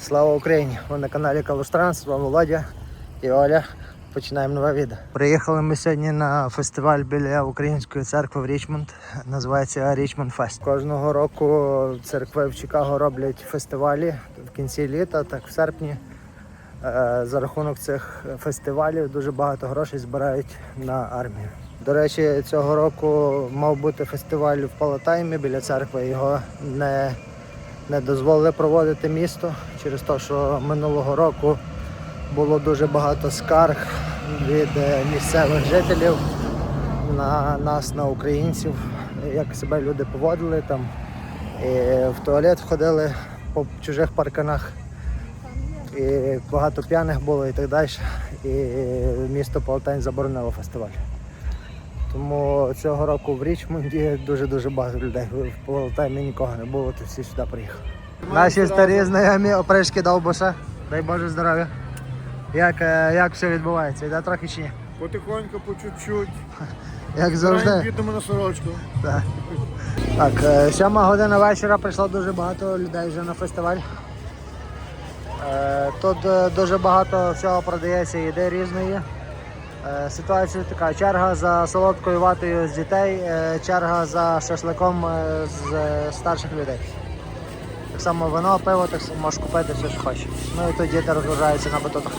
Слава Україні! Ви на каналі Калуштранс, з вами Володя і Оля. Починаємо нове відео. Приїхали ми сьогодні на фестиваль біля Української церкви в Річмонд. Називається Річмонд Фест. Кожного року церкви в Чикаго роблять фестивалі в кінці літа, так в серпні. Е, За рахунок цих фестивалів дуже багато грошей збирають на армію. До речі, цього року мав бути фестиваль в Палатаймі біля церкви. Його не не дозволили проводити місто через те, що минулого року було дуже багато скарг від е, місцевих жителів на нас, на українців, як себе люди поводили там. І в туалет входили по чужих парканах. І багато п'яних було і так далі. І місто Полтань заборонило фестиваль. Тому цього року в Річмонді дуже-дуже багато людей. В Полтаймі нікого не було, то всі сюди приїхали. Наші старі знайомі опришки Довбуша. Дай Боже здоров'я. Як, е, як все відбувається? Йде трохи чи ні? Потихоньку, по чуть-чуть. Як завжди. Їдемо на сорочку. Так, так е, сьома година вечора прийшло дуже багато людей вже на фестиваль. Е, Тут дуже багато всього продається, їди різної. Е, Ситуація така: черга за солодкою ватою з дітей, е, черга за шашликом е, з старших людей. Так само вино, пиво, так само можеш купити все, що хочеш. Ну і тут діти розважаються на батутах.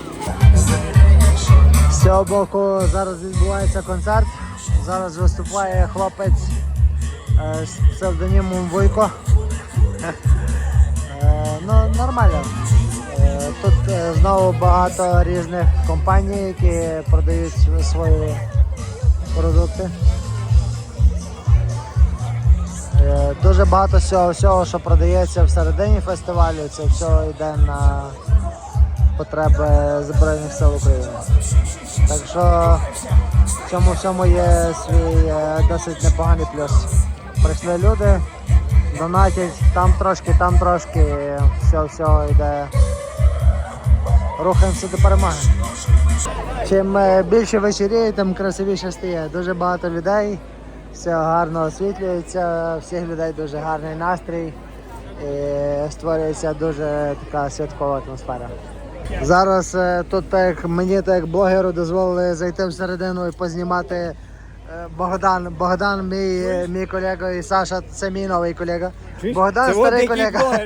З цього боку зараз відбувається концерт. Зараз виступає хлопець з псевдонімом Вуйко. Ну, нормально. Тут е, знову багато різних компаній, які продають свої продукти. Е, Дуже багато всього, всього, що продається всередині фестивалю, це все йде на потреби Збройних сил України. Так що в цьому всьому є свій е, досить непоганий плюс. Прийшли люди, донатять там трошки, там трошки, все, все йде. Рухаємося до перемоги. Чим е, більше вечоріє, тим красивіше стає. Дуже багато людей, все гарно освітлюється, всіх людей дуже гарний настрій. І створюється дуже така святкова атмосфера. Зараз е, тут так, мені, так як блогеру, дозволили зайти всередину і познімати е, Богдан. Богдан, мій, мій колега, і Саша, це мій новий колега. Богдан старий колега.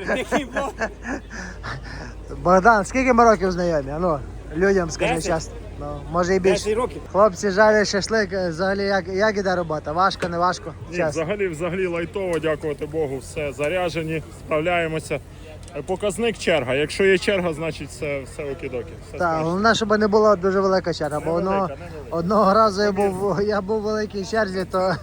Богдан, скільки ми років знайомі? А Ну, людям скажи Десять. чесно. Ну, може і більше. 10 років. Хлопці жарять шашлик, е, взагалі як, як іде робота? Важко, не важко? Ні, Чесно. взагалі, взагалі лайтово, дякувати Богу, все заряжені, справляємося. Е, Показник черга. Якщо є черга, значить все, все окідоки. Все Так, справді. головне, щоб не була дуже велика черга, бо Невелика, одного, невелика. одного разу я був, я був в великій черзі, то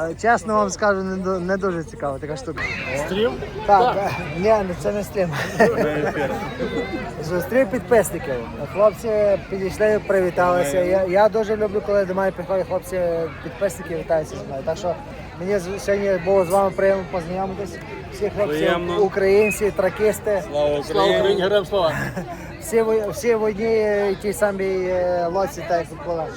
е, чесно вам скажу, не, ду- не дуже цікава така штука. Стрім? Так, е, ні, ну це не стрім. Зустрів підписників. Хлопці підійшли, привіталися. Я, я дуже люблю, коли до мене приходять хлопці, підписники вітаються зі мною. Так що мені сьогодні було з вами приємно познайомитись. Всі хлопці Приємно. українці, тракісти. Слава Україні, героям слава. Всі, в- всі в одній і тій самій е, лоці, так як.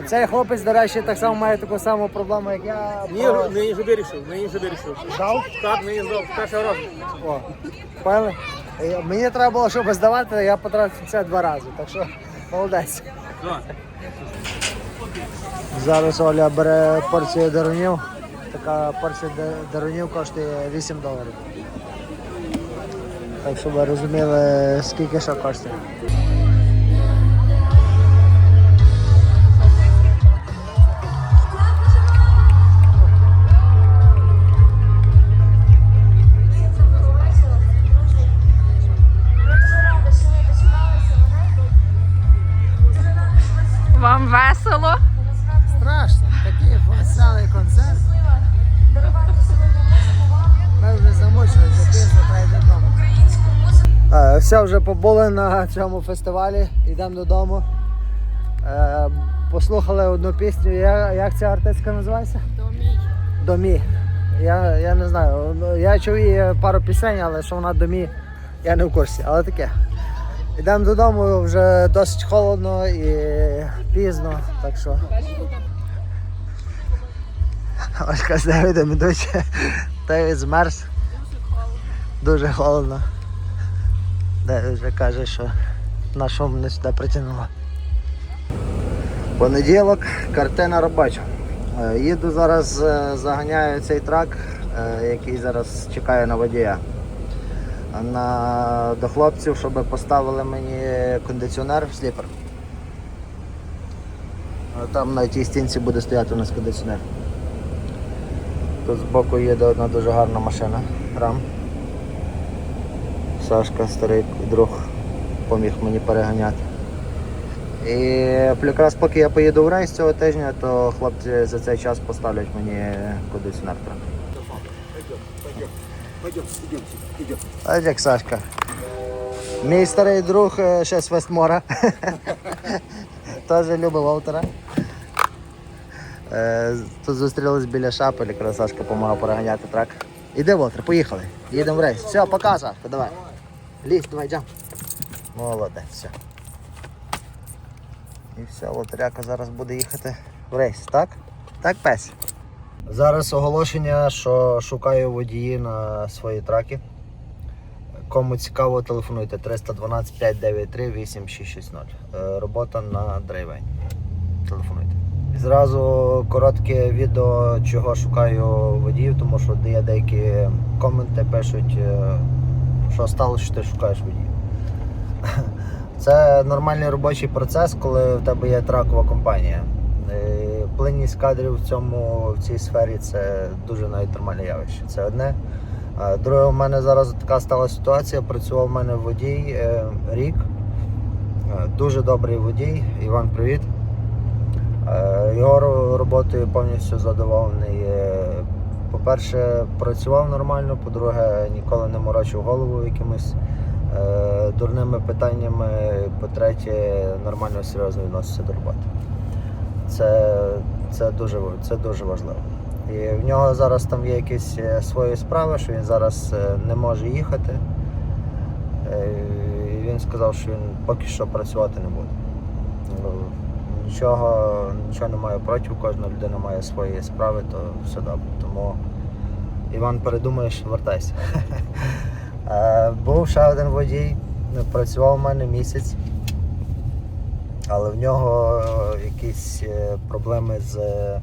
Е, Цей хлопець, до речі, так само має таку саму проблему, як я. Ні, Про- нині вже вирішив, нині вже вирішив. Здав? Так, нині здав, з першого разу. О, поняли? Е, Мені треба було, щоб здавати, я потратив це два рази, так що молодець. Зараз Оля бере порцію дарунів. Така порція дарунів коштує 8 доларів. Так щоб ви розуміли, скільки що коштує. Все, вже побули на цьому фестивалі, йдемо додому. Е, Послухали одну пісню. Я- Як ця артистка називається? Домі. Домі. Я, я не знаю. Я чув її пару пісень, але що вона домі, я не в курсі, але таке. Йдемо додому, вже досить холодно і пізно, так що. Ольга з Давидом ідуть, та й змерз. Дуже холодно. Де вже каже, що на що мене сюди притягнуло. Понеділок, картина робоча. Е, Їду зараз, е, заганяю цей трак, е, який зараз чекає на водія. На, до хлопців, щоб поставили мені кондиціонер в сліпер. Там на тій стінці буде стояти у нас кондиціонер. Тут збоку їде одна дуже гарна машина. Рам. Сашка, старий друг, поміг мені переганяти. І якраз поки я поїду в рейс цього тижня, то хлопці за цей час поставлять мені кондиціонер. трак. А як Сашка? Мій старий друг е, ще з Вестмора. Теж любив Волтера. Е, Тут зустрілись біля шапель, якраз Сашка допомагав переганяти трак. Іди, Волтер, поїхали. Їдемо в рейс. Все, пока, Сашка, давай. Лізь, давай, джам. Молодець, все. І все, Волтеряка зараз буде їхати в рейс, так? Так, пес? Зараз оголошення, що шукаю водії на свої траки. Кому цікаво, телефонуйте 312 593 8660. Е, Робота на драйвені. Телефонуйте. Зразу коротке відео, чого шукаю водіїв, тому що є деякі коменти пишуть, е, що сталося, що ти шукаєш водіїв. Це нормальний робочий процес, коли в тебе є тракова компанія. Е, Плинність кадрів в цьому в цій сфері це дуже навіть нормальне явище. Це одне. Друге, у мене зараз така стала ситуація. Працював у мене водій е, рік. Е, Дуже добрий водій. Іван, привіт. Його роботою повністю задоволений. По-перше, працював нормально, по-друге, ніколи не морочив голову якимось е, дурними питаннями. По-третє, нормально серйозно відноситься до роботи. Це, це, дуже, це дуже важливо. І в нього зараз там є якісь е, свої справи, що він зараз е, не може їхати. Е, І він сказав, що він поки що працювати не буде. Ну, Нічого, нічого не маю проти, кожна людина має свої справи, то все добре. Тому Іван передумаєш, вертайся. Е, Був ще один водій, працював у мене місяць, але в нього якісь е, проблеми з е,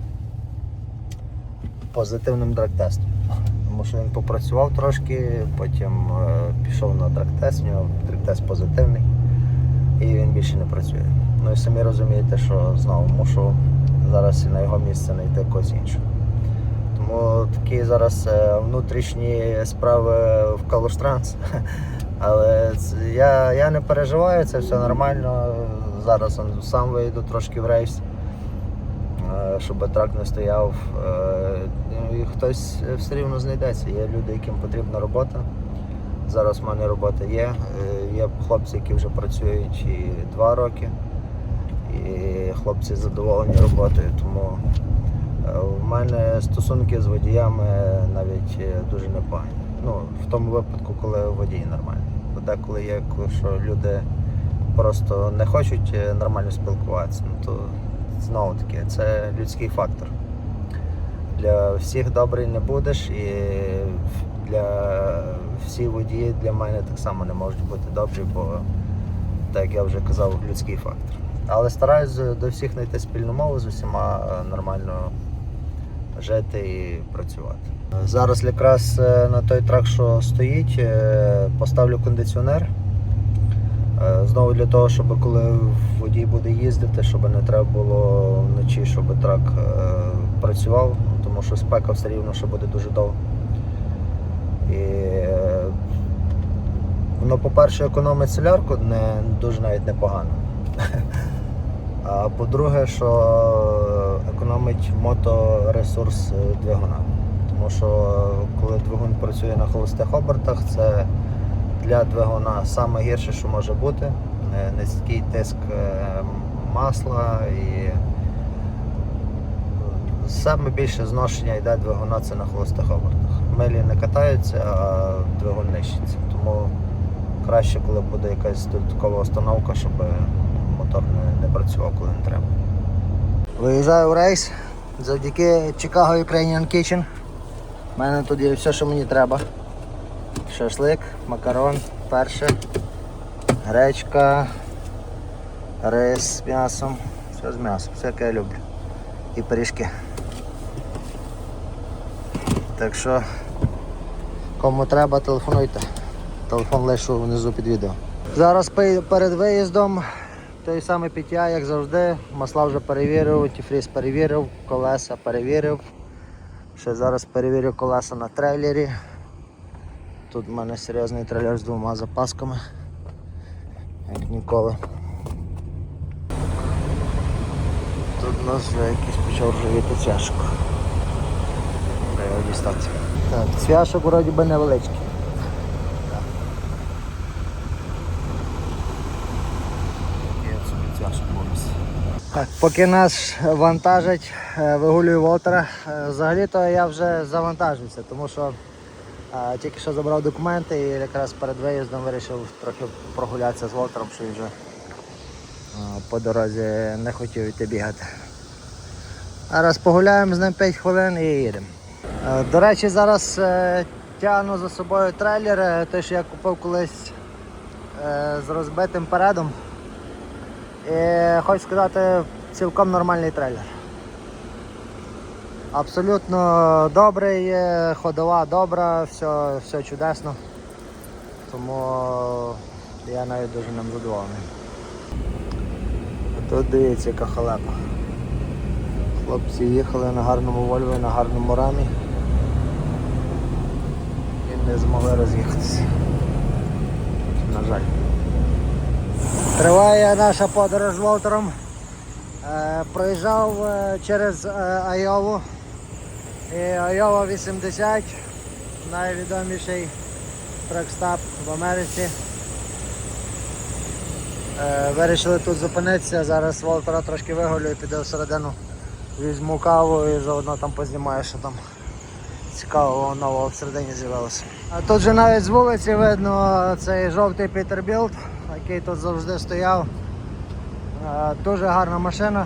позитивним драг-тестом. Тому що він попрацював трошки, потім е, пішов на драг-тест, в нього драг-тест позитивний і він більше не працює. Ну і самі розумієте, що знову мушу зараз і на його місце знайти когось іншого. Тому такі зараз е, внутрішні справи в Калуштранс. Але я, я не переживаю, це все нормально. Зараз сам вийду трошки в рейс, е, щоб трак не стояв. Е, І хтось все рівно знайдеться. Є люди, яким потрібна робота. Зараз в мене робота є. Є хлопці, які вже працюють і два роки. І хлопці задоволені роботою. Тому в мене стосунки з водіями навіть е, дуже непогані. Ну, в тому випадку, коли водій нормальний. Бо деколи є, що люди просто не хочуть е, нормально спілкуватися, ну то знову таки це людський фактор. Для всіх добрий не будеш, і для всіх водіїв для мене так само не можуть бути добрі, бо, так як я вже казав, людський фактор. Але стараюсь до всіх знайти спільну мову, з усіма е, нормально жити і працювати. Зараз якраз е, на той трак, що стоїть, е, поставлю кондиціонер. Е, Знову для того, щоб коли водій буде їздити, щоб не треба було вночі, щоб трак працював, тому що спека все рівно що буде дуже довго. І воно, по-перше, економить солярку не дуже навіть непогано. А по-друге, що економить моторесурс е, двигуна. Тому що коли двигун працює на холостих обертах, це для двигуна саме гірше, що може бути. Е, Низький тиск е, масла і саме більше зношення йде двигуна це на холостих обертах. Милі не катаються, а двигун нищиться. Тому краще, коли буде якась додаткова установка, щоб мотор не працював, коли не треба. Виїжджаю в рейс завдяки Chicago Ukrainian Kitchen. У мене тут є все, що мені треба. Шашлик, макарон, перше, гречка, рис з м'ясом, все з м'ясом, все яке я люблю. І пиріжки. Так що, кому треба, телефонуйте. Телефон лишу внизу під відео. Зараз перед виїздом той самий пиття, як завжди. Масла вже перевірив, тіфріз перевірив, колеса перевірив. Ще зараз перевірю колеса на трейлері. Тут в мене серйозний трейлер з двома запасками. Як ніколи. Тут у нас вже якийсь почав ржавіти цвяшок. Треба дістати. Так, цвяшок вроді би невеличкий. Є собі цвяшок повністю. Поки нас вантажать, е, вигулюю Волтера. Е, Взагалі-то я вже завантажився, тому що е, тільки що забрав документи і якраз перед виїздом вирішив трохи прогулятися з Волтером, що вже е, по дорозі не хотів йти бігати. А погуляємо з ним 5 хвилин і їдемо. До речі, зараз тягну за собою трейлер, той, що я купив колись з розбитим передом. І хочу сказати, цілком нормальний трейлер. Абсолютно добрий, е, ходова добра, все, все чудесно. Тому я навіть дуже ним задоволений. Тут дивіться, яка халепа. Хлопці їхали на гарному Вольві, на гарному рамі і не змогли роз'їхатися. На жаль. Триває наша подорож Волтером. Е, проїжджав е, через е, Айову. І Айова 80, найвідоміший трекстап в Америці. Вирішили тут зупинитися, зараз Волтера трошки вигулю і піду всередину. Візьму каву і заодно там познімаю, що там цікавого нового всередині з'явилося. А тут же навіть з вулиці видно цей жовтий Пітербілд, який тут завжди стояв. Е, Дуже гарна машина.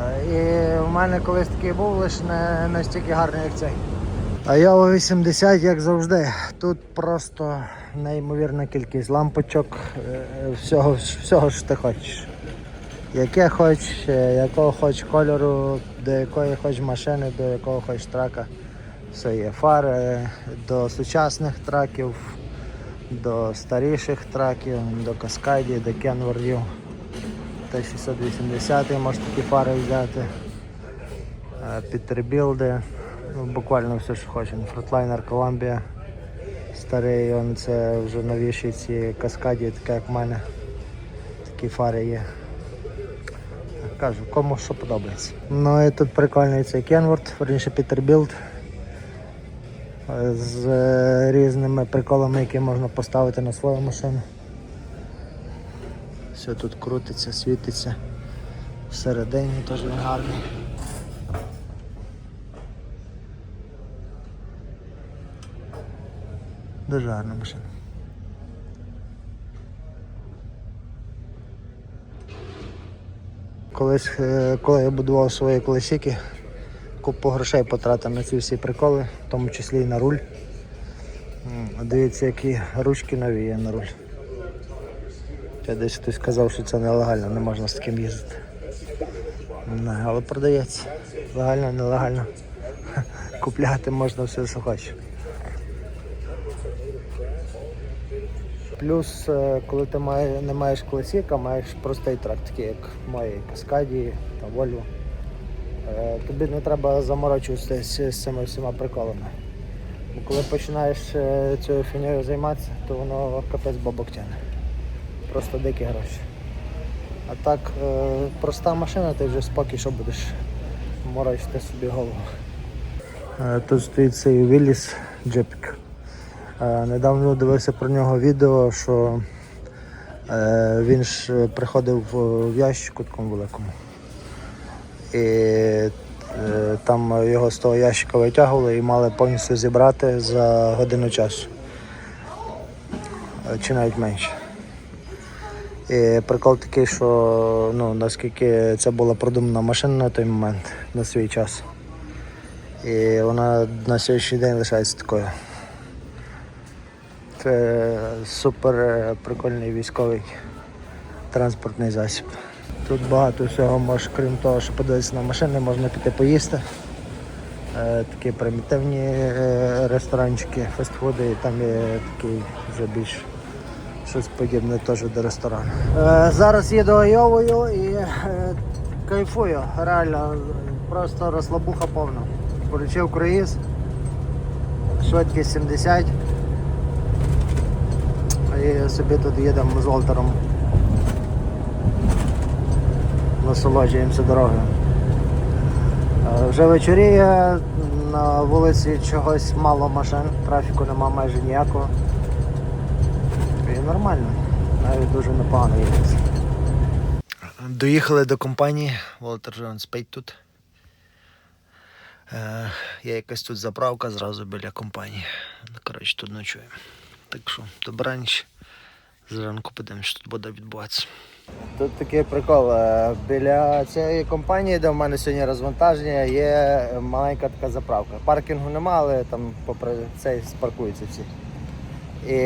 Е, І в мене колись такий був, лише не настільки гарний, як цей. А я у 80, як завжди. Тут просто неймовірна кількість лампочок, е, всього, всього що ти хочеш. Яке хоч, якого хоч кольору, до якої хоч машини, до якого хоч трака. Все є фари до сучасних траків, до старіших траків, до Каскаді, до Кенвордів. Т680 можна такі фари взяти. Е, Пітербілди, ну, буквально все, що хочемо. Фронтлайнер Columbia старий, он це вже новіші ці каскаді, таке як в мене. Такі фари є. Кажу, кому що подобається. Ну і тут прикольний цей Kenworth, верніше Peterbilt. З е, різними приколами, які можна поставити на свою машину. Все тут крутиться, світиться. Всередині теж він гарний. Дуже гарна машина. Колись, е, коли я будував свої колесики, купу грошей потратив на ці всі приколи, в тому числі і на руль. Дивіться, які ручки нові є на руль. Я десь хтось сказав, що це нелегально, не можна з таким їздити. Не але продається. Легально, нелегально. Купляти можна все, що. Плюс, е, коли ти не маєш колесіка, маєш простий трак, такий як мої Каскаді та Volvo. Е, Тобі не треба заморочуватися з цими всіма приколами. Бо коли починаєш е, цією фігнею займатися, то воно капець бабок тягне. Просто дикі гроші. А так, е, проста машина, ти вже спокій, що будеш морочити собі голову. Тут стоїть цей Вілліс Джепік. Недавно дивився про нього відео, що він ж приходив в ящику такому великому. І е, там його з того ящика витягували і мали повністю зібрати за годину часу. Чи навіть менше. І прикол такий, що ну, наскільки це була продумана машина на той момент, на свій час. І вона на сьогоднішній день лишається такою. Це супер прикольний військовий транспортний засіб. Тут багато всього може, крім того, що подивитися на машини, можна піти поїсти. Е, Такі примітивні е, ресторанчики, фастфуди, і там є такий вже більш щось подібне теж до ресторану. Е, Зараз їду Айовою і кайфую. Реально, просто розслабуха повна. Включив круїз, швидкість 70. І собі тут їдемо з Волтером. Насолоджуємося дорогою. Е, Вже вечоріє, на вулиці чогось мало машин, трафіку нема майже ніякого. І нормально, навіть дуже непогано їдеться. Доїхали до компанії, Волтер Джон спить тут. Е, є якась тут заправка зразу біля компанії. Ну, Коротше, тут ночуємо. Так що, добраніч. Зранку подивимось, що тут буде відбуватися. Тут такий прикол. е, Біля цієї компанії, де в мене сьогодні розвантаження, є маленька така заправка. Паркінгу нема, але там попри цей спаркуються всі. І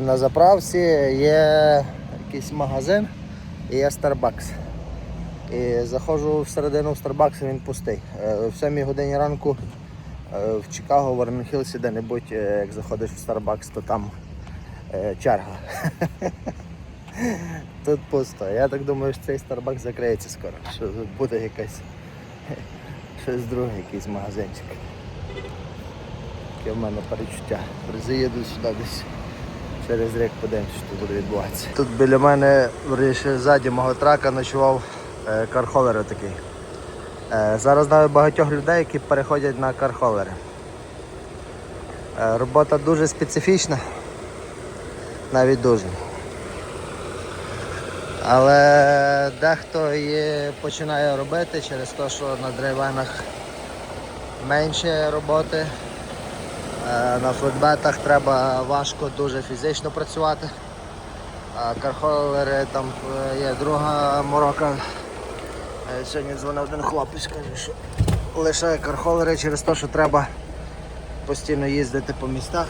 на заправці є якийсь магазин і є Starbucks. І заходжу всередину в Starbucks, він пустий. Е, В 7 годині ранку е, в Чикаго, в Варнхілсі, де-небудь, е, як заходиш в Starbucks, то там е, черга. Тут пусто. Я так думаю, що цей Starbucks закриється скоро. Що буде якась щось друге, якийсь магазинчик. Таке в мене перечуття. Заїду сюди десь. Через рік подивимося, що тут буде відбуватися. Тут біля мене, вірніше, ззаді мого трака ночував е, кархолер такий. Е, зараз знаю багатьох людей, які переходять на кархолери. Е, робота дуже специфічна, навіть дуже. Але дехто її починає робити через те, що на драйвенах менше роботи. Е, На флетбетах треба важко дуже фізично працювати. А кархолери там е, є друга морока. Е, Сьогодні дзвонив один хлопець, каже, що лишає кархолери через те, що треба постійно їздити по містах.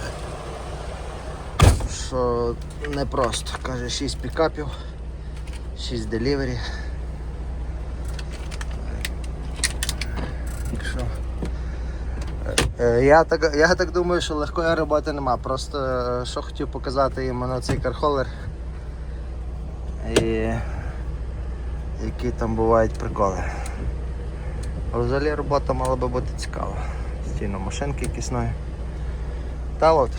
Що непросто. Каже, 6 пікапів, 6 делівері. Що Е, Я так, я так думаю, що легкої роботи нема. Просто е, що хотів показати іменно цей кархолер. І які там бувають приколи. Взагалі робота мала би бути цікава. Стійно машинки якісь нові. Та от.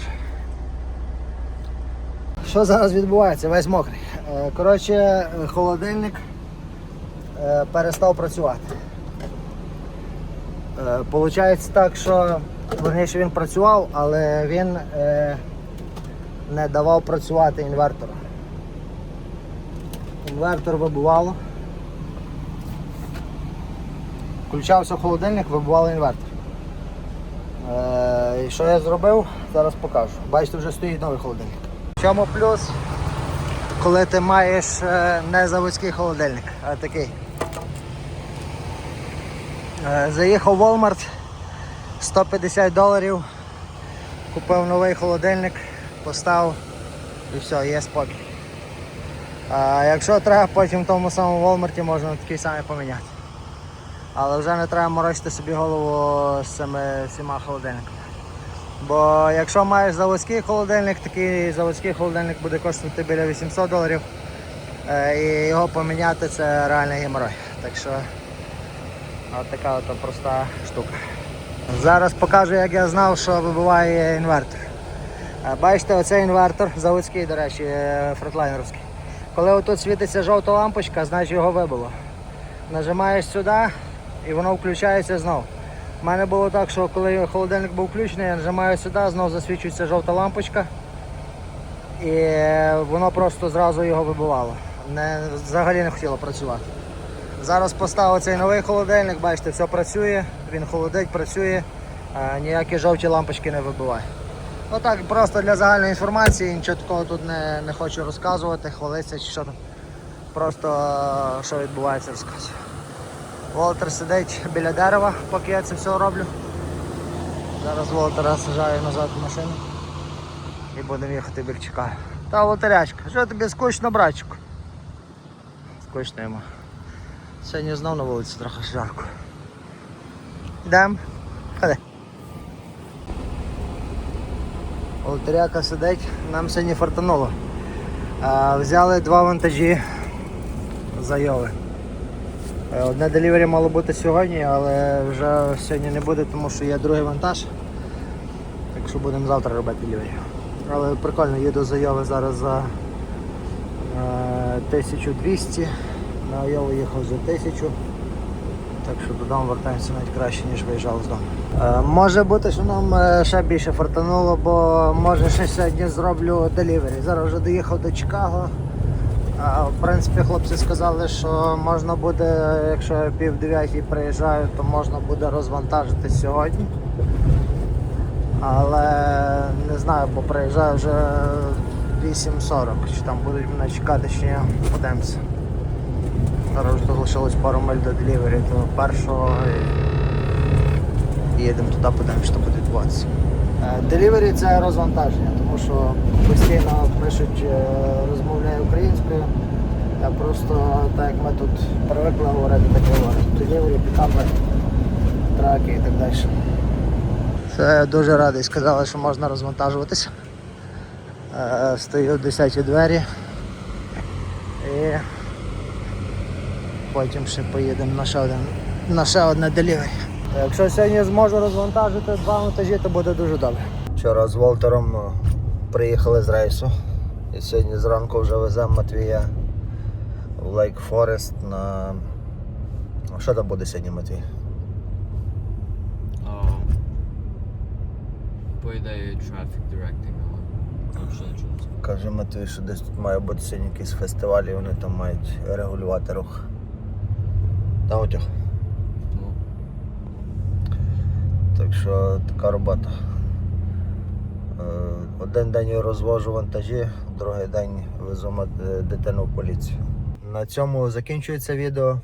Що зараз відбувається? Весь мокрий. Е, Коротше, холодильник е, перестав працювати. Е, Получається так, що верніше він працював, але він не давав працювати інвертору. Інвертор вибивало. Включався холодильник, вибивало інвертор. І що я зробив, зараз покажу. Бачите, вже стоїть новий холодильник. Чому плюс, коли ти маєш е, не заводський холодильник, а такий. Е, Заїхав в Walmart 150 доларів, купив новий холодильник, поставив і все, є спокій. А якщо треба, потім в тому самому Walmart можна такий самий поміняти. Але вже не треба морочити собі голову з цими всіма холодильниками. Бо якщо маєш заводський холодильник, такий заводський холодильник буде коштувати біля 800 доларів. е, І його поміняти це реальний геморой. Так що Ось така от проста штука. Зараз покажу, як я знав, що вибиває інвертор. Е, Бачите, оцей інвертор, заводський, до речі, е, фронтлайнерський. Коли отут світиться жовта лампочка, значить його вибило. Нажимаєш сюди і воно включається знов. У мене було так, що коли холодильник був включений, я нажимаю сюди, знов засвічується жовта лампочка. І воно просто зразу його вибивало. Не, взагалі не хотіло працювати. Зараз поставив цей новий холодильник, бачите, все працює, він холодить, працює, а ніякі жовті лампочки не вибиває. Отак, просто для загальної інформації, нічого такого тут не, не хочу розказувати, хвалитися чи що там. Просто що відбувається, розказую. Волтер сидить біля дерева, поки я це все роблю. Зараз Волтера сажаю назад в машину. і будемо їхати Бірчика. Та лотерячка, що тобі скучно, братчику? Скучно йому. Сьогодні знов на вулиці трохи жарко. Йдемо. Ходи. Лотеряка сидить, нам сьогодні фартануло. Взяли два вантажі зайови. Е, Одне делівері мало бути сьогодні, але вже сьогодні не буде, тому що є другий вантаж. Так що будемо завтра робити делівері. Але прикольно, їду з Айови зараз за е, 1200. На Айову їхав за 1000. Так що додому вертаємося навіть краще, ніж виїжджав з дому. Е, може бути, що нам е, ще більше фартануло, бо може ще сьогодні зроблю делівері. Зараз вже доїхав до Чикаго. В принципі, хлопці сказали, що можна буде, якщо я пів дев'ятій приїжджаю, то можна буде розвантажити сьогодні. Але не знаю, бо приїжджаю вже 8.40, чи там будуть мене чекати, чи ні, подивимося. Зараз залишилось пару миль до делівері, то першого і їдемо туди, подивимося, що буде відбуватися. Делівері це розвантаження, тому що постійно пишуть, е, розмовляю українською. Я просто так як ми тут привикли говорити, так і. Делівері, пікапи, траки і так далі. Це дуже радий, сказали, що можна розвантажуватися. Е, Стою 10 двері і потім ще поїдемо на ще один на ще одне делівері. Якщо сьогодні зможу розвантажити два вантажі, то буде дуже добре. Вчора з Волтером е, приїхали з рейсу. І сьогодні зранку вже веземо Матвія в Лейк Форест на. Що там буде сьогодні, Матвій? А, По ідеї traffic directing, але взагалі нічого. Каже Матвій, що десь тут має бути сьогодні якийсь фестиваль і вони там мають регулювати рух. Та отяг. Ну, Так що така робота. Е, Один день я розвожу вантажі, другий день везу е, дитину в поліцію. На цьому закінчується відео.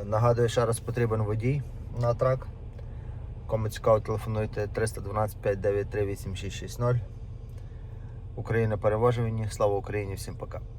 Е, Нагадую, ще раз потрібен водій на трак. Кому цікаво, телефонуйте 312 593 8660. Україна перевожені. Слава Україні, всім пока.